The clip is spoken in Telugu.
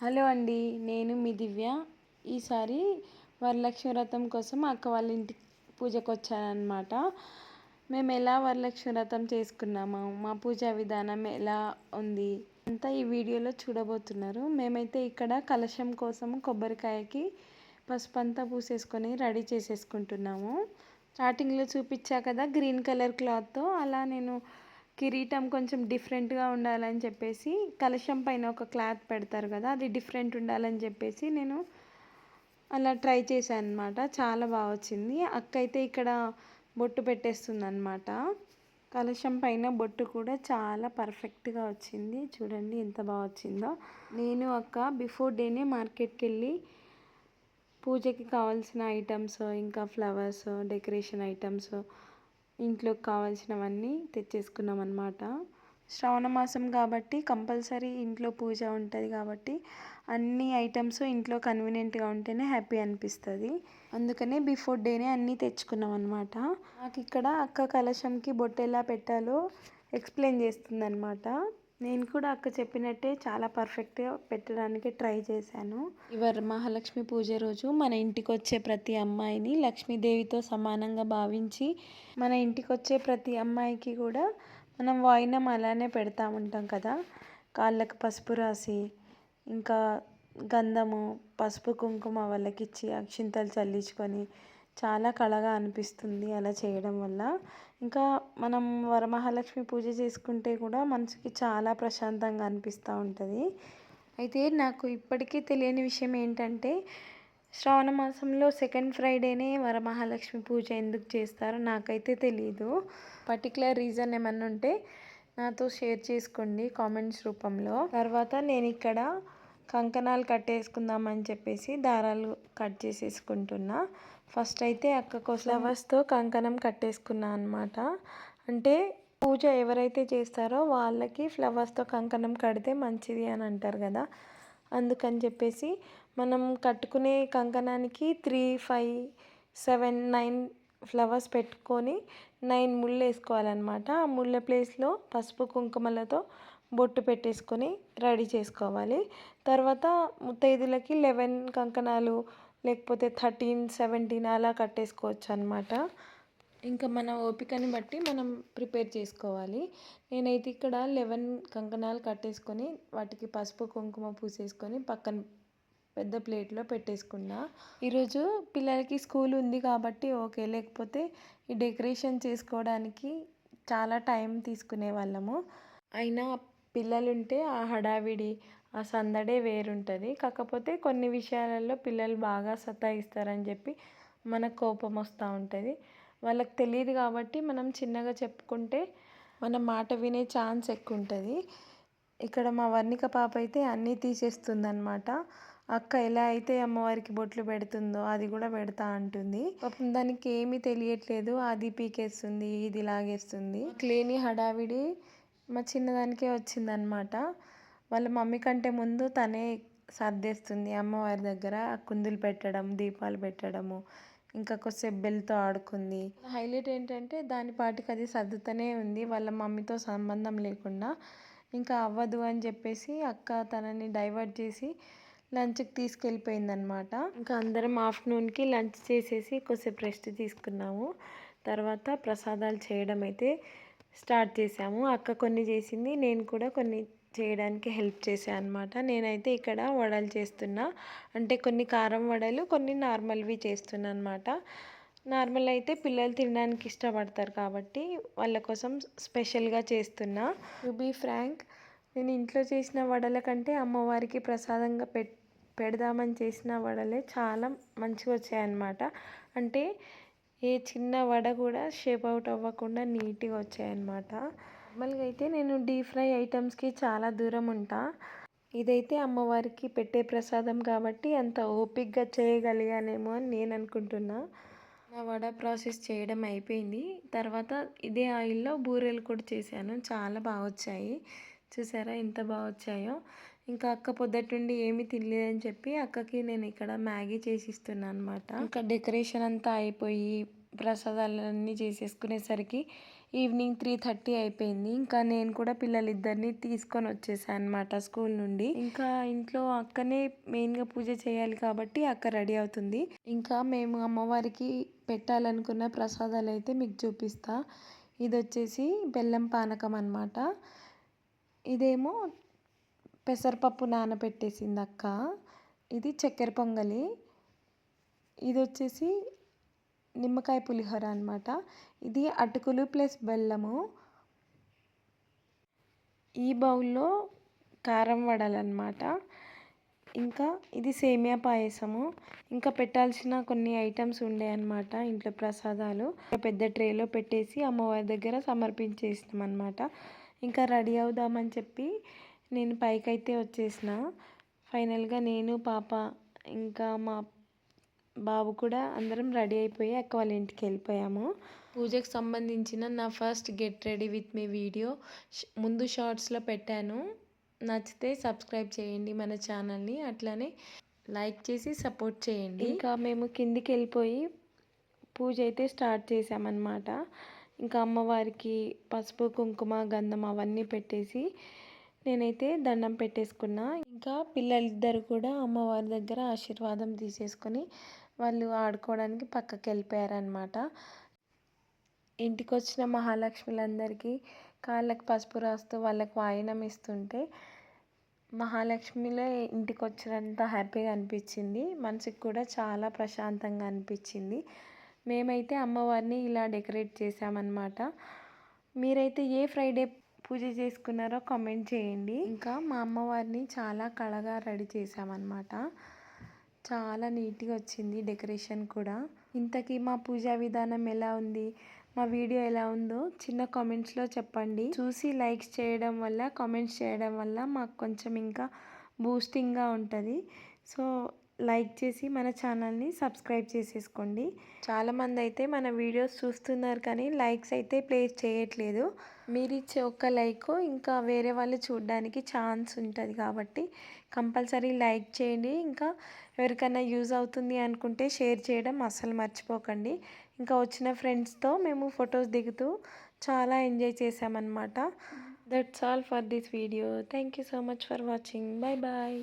హలో అండి నేను మీ దివ్య. ఈసారి వరలక్ష్మి వ్రతం కోసం అక్క వాళ్ళ ఇంటికి పూజకు వచ్చానమాట మేము ఎలా వరలక్ష్మి వ్రతం చేసుకున్నాము? మా పూజా విధానం ఎలా ఉంది? అంతా ఈ వీడియోలో చూడబోతున్నారు. మేమైతే ఇక్కడ కలశం కోసం కొబ్బరికాయకి పసుపు అంతా పూసేసుకొని రెడీ చేసేసుకుంటున్నాము. స్టార్టింగ్లో చూపించా కదా గ్రీన్ కలర్ క్లాత్తో. అలా నేను కిరీటం కొంచెం డిఫరెంట్గా ఉండాలని చెప్పేసి కలశం పైన ఒక క్లాత్ పెడతారు కదా అది డిఫరెంట్ ఉండాలని చెప్పేసి నేను అలా ట్రై చేశాను అనమాట చాలా బాగా వచ్చింది. అక్క అయితే ఇక్కడ బొట్టు పెట్టేస్తుంది అనమాట కలశం పైన బొట్టు కూడా చాలా పర్ఫెక్ట్గా వచ్చింది. చూడండి ఎంత బాగా వచ్చిందో. నేను అక్క బిఫోర్ డేనే మార్కెట్కి వెళ్ళి పూజకి కావాల్సిన ఐటమ్స్ ఇంకా ఫ్లవర్స్ డెకరేషన్ ఐటమ్స్ ఇంట్లోకి కావాల్సినవన్నీ తెచ్చేసుకున్నాం అనమాట శ్రావణ మాసం కాబట్టి కంపల్సరీ ఇంట్లో పూజ ఉంటుంది కాబట్టి అన్ని ఐటమ్స్ ఇంట్లో కన్వీనియంట్గా ఉంటేనే హ్యాపీ అనిపిస్తుంది. అందుకనే బిఫోర్ డేనే అన్నీ తెచ్చుకున్నాం అనమాట నాకు ఇక్కడ అక్క కలశంకి బొట్టెలా పెట్టాలో ఎక్స్ప్లెయిన్ చేస్తుంది అనమాట నేను కూడా అక్క చెప్పినట్టే చాలా పర్ఫెక్ట్గా పెట్టడానికి ట్రై చేశాను. ఇవర్ మహాలక్ష్మి పూజ రోజు మన ఇంటికి వచ్చే ప్రతి అమ్మాయిని లక్ష్మీదేవితో సమానంగా భావించి మన ఇంటికి వచ్చే ప్రతి అమ్మాయికి కూడా మనం వాయినం అలానే పెడతా ఉంటాం కదా. కాళ్ళకు పసుపు రాసి ఇంకా గంధము పసుపు కుంకుమ వాళ్ళకి ఇచ్చి అక్షింతలు చల్లించుకొని చాలా కళగా అనిపిస్తుంది అలా చేయడం వల్ల. ఇంకా మనం వరమహాలక్ష్మి పూజ చేసుకుంటే కూడా మనసుకి చాలా ప్రశాంతంగా అనిపిస్తూ ఉంటుంది. అయితే నాకు ఇప్పటికీ తెలియని విషయం ఏంటంటే శ్రావణ మాసంలో సెకండ్ ఫ్రైడేనే వరమహాలక్ష్మి పూజ ఎందుకు చేస్తారో నాకైతే తెలియదు పర్టికులర్ రీజన్ ఏమన్నా ఉంటే నాతో షేర్ చేసుకోండి కామెంట్స్ రూపంలో. తర్వాత నేను ఇక్కడ కంకణాలు కట్టేసుకుందామని చెప్పేసి దారాలు కట్ చేసేసుకుంటున్నా. ఫస్ట్ అయితే అక్క కోసం ఫ్లవర్స్తో కంకణం కట్టేసుకున్నా అనమాట అంటే పూజ ఎవరైతే చేస్తారో వాళ్ళకి ఫ్లవర్స్తో కంకణం కడితే మంచిది అని అంటారు కదా. అందుకని చెప్పేసి మనం కట్టుకునే కంకణానికి three five seven nine flowers పెట్టుకొని నైన్ ముళ్ళు వేసుకోవాలన్నమాట. ఆ ముళ్ళ ప్లేస్లో పసుపు కుంకుమలతో బొట్టు పెట్టేసుకొని రెడీ చేసుకోవాలి. తర్వాత ముత్తైదులకి లెవెన్ కంకణాలు లేకపోతే థర్టీన్ సెవెంటీన్ అలా కట్టేసుకోవచ్చు అనమాట ఇంకా మన ఓపికని బట్టి మనం ప్రిపేర్ చేసుకోవాలి. నేనైతే ఇక్కడ లెవెన్ కంకణాలు కట్టేసుకొని వాటికి పసుపు కుంకుమ పూసేసుకొని పక్కన పెద్ద ప్లేట్లో పెట్టేసుకున్నా. ఈరోజు పిల్లలకి స్కూల్ ఉంది కాబట్టి ఓకే. లేకపోతే ఈ డెకరేషన్ చేసుకోవడానికి చాలా టైం తీసుకునే వాళ్ళము. అయినా పిల్లలు ఉంటే ఆ హడావిడి ఆ సందడే వేరుంటుంది. కాకపోతే కొన్ని విషయాలలో పిల్లలు బాగా సతాయిస్తారని చెప్పి మనకు కోపం వస్తూ ఉంటుంది. వాళ్ళకి తెలియదు కాబట్టి మనం చిన్నగా చెప్పుకుంటే మన మాట వినే ఛాన్స్ ఎక్కువ ఉంటుంది ఇక్కడ మా వర్ణిక పాప అయితే అన్నీ తీసేస్తుందన్నమాట. అక్క ఎలా అయితే అమ్మవారికి బొట్లు పెడుతుందో అది కూడా పెడతా అంటుంది. పాపం దానికి ఏమీ తెలియట్లేదు. అది పీకేస్తుంది ఇది లాగేస్తుంది. లేని హడావిడి మా చిన్నదానికే వచ్చిందనమాట వాళ్ళ మమ్మీ కంటే ముందు తనే సర్దేస్తుంది అమ్మవారి దగ్గర కుందులు పెట్టడం దీపాలు పెట్టడము ఇంకా కొద్దిసేపు బెల్తో ఆడుకుంది. హైలైట్ ఏంటంటే దాని పాటికి అది సర్దుతూనే ఉంది. వాళ్ళ మమ్మీతో సంబంధం లేకుండా ఇంకా అవ్వదు అని చెప్పేసి అక్క తనని డైవర్ట్ చేసి లంచ్కి తీసుకెళ్ళిపోయింది అనమాట ఇంకా అందరం ఆఫ్టర్నూన్కి లంచ్ చేసేసి కొద్దిసేపు రెస్ట్ తీసుకున్నాము. తర్వాత ప్రసాదాలు చేయడం అయితే స్టార్ట్ చేసాము. అక్క కొన్ని చేసింది నేను కూడా కొన్ని చేయడానికి హెల్ప్ చేశాను అనమాట నేనైతే ఇక్కడ వడలు చేస్తున్నా. అంటే కొన్ని కారం వడలు కొన్ని నార్మల్వి చేస్తున్నా అనమాట నార్మల్ అయితే పిల్లలు తినడానికి ఇష్టపడతారు కాబట్టి వాళ్ళ కోసం స్పెషల్గా చేస్తున్నా. టు బీ ఫ్రాంక్ నేను ఇంట్లో చేసిన వడల కంటే అమ్మవారికి ప్రసాదంగా పె పెడదామని చేసిన వడలే చాలా మంచిగా వచ్చాయన్నమాట అంటే ఏ చిన్న వడ కూడా షేప్ అవుట్ అవ్వకుండా నీట్గా వచ్చాయన్నమాట నార్మల్గా అయితే నేను డీప్ ఫ్రై ఐటమ్స్కి చాలా దూరం ఉంటా. ఇదైతే అమ్మవారికి పెట్టే ప్రసాదం కాబట్టి అంత ఓపిక్గా చేయగలిగానేమో అని నేను అనుకుంటున్నా. నా వడ ప్రాసెస్ చేయడం అయిపోయింది. తర్వాత ఇదే ఆయిల్లో బూరెలు కూడా చేశాను. చాలా బాగా వచ్చాయి. చూసారా ఎంత బాగా వచ్చాయో. ఇంకా అక్క పొద్దుటి నుండి తినలేదని చెప్పి అక్కకి నేను ఇక్కడ మ్యాగీ చేసి ఇస్తున్నాను అనమాట ఇంకా డెకరేషన్ అంతా అయిపోయి ప్రసాదాలన్నీ చేసేసుకునేసరికి ఈవినింగ్ త్రీ థర్టీ అయిపోయింది. ఇంకా నేను కూడా పిల్లలిద్దరిని తీసుకొని వచ్చేసాను అనమాట స్కూల్ నుండి. ఇంకా ఇంట్లో అక్కనే మెయిన్గా పూజ చేయాలి కాబట్టి అక్క రెడీ అవుతుంది. ఇంకా మేము అమ్మవారికి పెట్టాలనుకున్న ప్రసాదాలు అయితే మీకు చూపిస్తా. ఇది వచ్చేసి బెల్లం పానకం అనమాట ఇదేమో పెసరపప్పు నానబెట్టేసింది అక్క. ఇది చక్కెర పొంగలి. ఇది వచ్చేసి నిమ్మకాయ పులిహోర అనమాట ఇది అటుకులు ప్లస్ బెల్లము. ఈ బౌల్లో కారం వడాలన్నమాట. ఇంకా ఇది సేమియా పాయసము. ఇంకా పెట్టాల్సిన కొన్ని ఐటమ్స్ ఉండే అనమాట ఇంట్లో ప్రసాదాలు. పెద్ద ట్రేలో పెట్టేసి అమ్మవారి దగ్గర సమర్పించేసినాం అనమాట ఇంకా రెడీ అవుదామని చెప్పి నేను పైకైతే వచ్చేసిన. ఫైనల్గా నేను పాప ఇంకా మా బాబు కూడా అందరం రెడీ అయిపోయి అక్క వాళ్ళ ఇంటికి వెళ్ళిపోయాము. పూజకు సంబంధించిన నా first get ready with me video ముందు షార్ట్స్లో పెట్టాను. నచ్చితే సబ్స్క్రైబ్ చేయండి మన ఛానల్ని. అట్లానే లైక్ చేసి సపోర్ట్ చేయండి. ఇంకా మేము కిందికి వెళ్ళిపోయి పూజ అయితే స్టార్ట్ చేసామన్నమాట. ఇంకా అమ్మవారికి పసుపు కుంకుమ గంధం అవన్నీ పెట్టేసి నేనైతే దండం పెట్టేసుకున్నా. ఇంకా పిల్లలిద్దరు కూడా అమ్మవారి దగ్గర ఆశీర్వాదం తీసేసుకొని వాళ్ళు ఆడుకోవడానికి పక్కకి వెళ్ళిపోయారనమాట ఇంటికి వచ్చిన మహాలక్ష్మిలందరికీ కాళ్ళకి పసుపు రాస్తూ వాళ్ళకి వాయినం ఇస్తుంటే మహాలక్ష్మిలో ఇంటికి వచ్చినంత హ్యాపీగా అనిపించింది. మనసుకి కూడా చాలా ప్రశాంతంగా అనిపించింది. మేమైతే అమ్మవారిని ఇలా డెకరేట్ చేసామన్నమాట మీరైతే ఏ ఫ్రైడే పూజ చేసుకున్నారో కామెంట్ చేయండి. ఇంకా మా అమ్మవారిని చాలా కళగా రెడీ చేసామన్నమాట చాలా నీట్గా వచ్చింది డెకరేషన్ కూడా. ఇంతకీ మా పూజా విధానం ఎలా ఉంది? మా వీడియో ఎలా ఉందో చిన్న కామెంట్స్లో చెప్పండి. చూసి లైక్స్ చేయడం వల్ల కామెంట్స్ చేయడం వల్ల మాకు కొంచెం ఇంకా బూస్టింగ్గా ఉంటుంది. సో లైక్ చేసి మన ఛానల్ని సబ్స్క్రైబ్ చేసేసుకోండి. చాలామంది అయితే మన వీడియోస్ చూస్తున్నారు కానీ లైక్స్ అయితే ప్లేస్ చేయట్లేదు. మీరు ఇచ్చే ఒక్క లైక్ ఇంకా వేరే వాళ్ళు చూడడానికి ఛాన్స్ ఉంటుంది కాబట్టి కంపల్సరీ లైక్ చేయండి. ఇంకా ఎవరికైనా యూజ్ అవుతుంది అనుకుంటే షేర్ చేయడం అస్సలు మర్చిపోకండి. ఇంకా వచ్చిన ఫ్రెండ్స్తో మేము ఫొటోస్ దిగుతూ చాలా ఎంజాయ్ చేసామన్నమాట that's all for this video thank you so much for watching bye bye